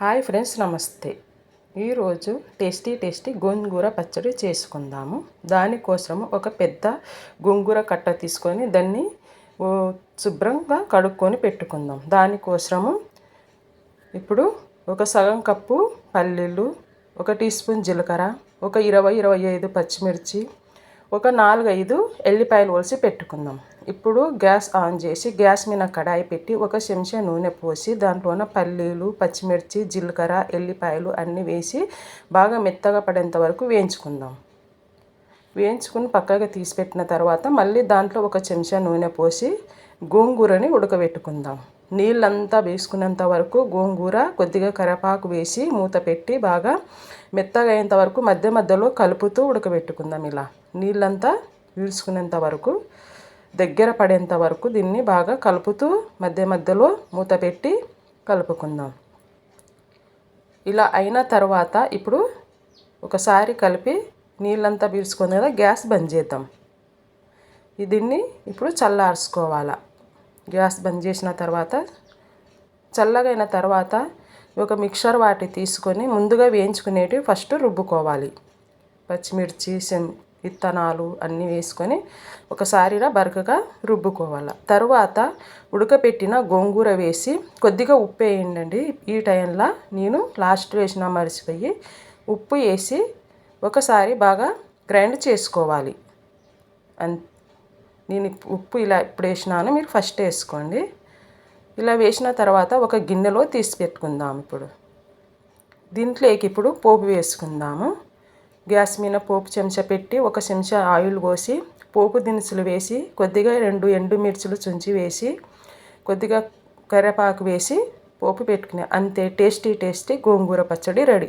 Hi friends నమస్తే. ఈరోజు tasty tasty గోంగూర పచ్చడి చేసుకుందాము. దానికోసము ఒక పెద్ద గోంగూర కట్ట తీసుకొని దాన్ని శుభ్రంగా కడుక్కొని పెట్టుకుందాం. దానికోసము ఇప్పుడు ఒక సగం కప్పు పల్లీలు ఒక టీ స్పూన్ జీలకర్ర ఒక ఇరవై ఇరవై ఐదు పచ్చిమిర్చి ఒక నాలుగు ఐదు ఎల్లిపాయలు ఒలిసి పెట్టుకుందాం. ఇప్పుడు గ్యాస్ ఆన్ చేసి గ్యాస్ మీద కడాయి పెట్టి ఒక చెంచా నూనె పోసి దాంట్లోన పల్లీలు పచ్చిమిర్చి జీలకర్ర ఎల్లిపాయలు అన్నీ వేసి బాగా మెత్తగా పడేంత వరకు వేయించుకుందాం. వేయించుకుని పక్కగా తీసి పెట్టిన తర్వాత మళ్ళీ దాంట్లో ఒక చెంచా నూనె పోసి గోంగూరని ఉడకబెట్టుకుందాం. నీళ్ళంతా వేసుకున్నంత వరకు గోంగూర కొద్దిగా కరపాకు వేసి మూత పెట్టి బాగా మెత్తగా అయ్యేంత వరకు మధ్య మధ్యలో కలుపుతూ ఉడకబెట్టుకుందాం ఇలా. నీళ్ళంతా పీల్చుకునేంత వరకు దగ్గర పడేంత వరకు దీన్ని బాగా కలుపుతూ మధ్య మధ్యలో మూత పెట్టి కలుపుకుందాం. ఇలా అయిన తర్వాత ఇప్పుడు ఒకసారి కలిపి నీళ్ళంతా పీల్చుకుని కదా గ్యాస్ బంద్ చేద్దాం. దీన్ని ఇప్పుడు చల్లార్చుకోవాలా. గ్యాస్ బంద్ చేసిన తర్వాత చల్లగైన తర్వాత ఒక మిక్సర్ వాటి తీసుకొని ముందుగా వేయించుకునేటివి ఫస్ట్ రుబ్బుకోవాలి. పచ్చిమిర్చి విత్తనాలు అన్నీ వేసుకొని ఒకసారిలా బరకగా రుబ్బుకోవాలి. తరువాత ఉడకపెట్టిన గోంగూర వేసి కొద్దిగా ఉప్పు వేయండి ఈ టైంలో నేను లాస్ట్ వేసిన మరిచిపోయి ఉప్పు వేసి ఒకసారి బాగా గ్రైండ్ చేసుకోవాలి. అన్ నేను ఉప్పు ఇలా ఇప్పుడు వేసినాను మీరు ఫస్ట్ వేసుకోండి. ఇలా వేసిన తర్వాత ఒక గిన్నెలో తీసి పెట్టుకుందాం ఇప్పుడు. దీంట్లోకి ఇప్పుడు పోపు వేసుకుందాము. గ్యాస్ మీద పోపు చెంచా పెట్టి ఒక చెంచా ఆయిల్ పోసి పోపు దినుసులు వేసి కొద్దిగా రెండు ఎండు మిర్చులు చుంచి వేసి కొద్దిగా కరివేపాకు వేసి పోపు పెట్టుకునే అంతే టేస్టీ టేస్టీ గోంగూర పచ్చడి రెడీ.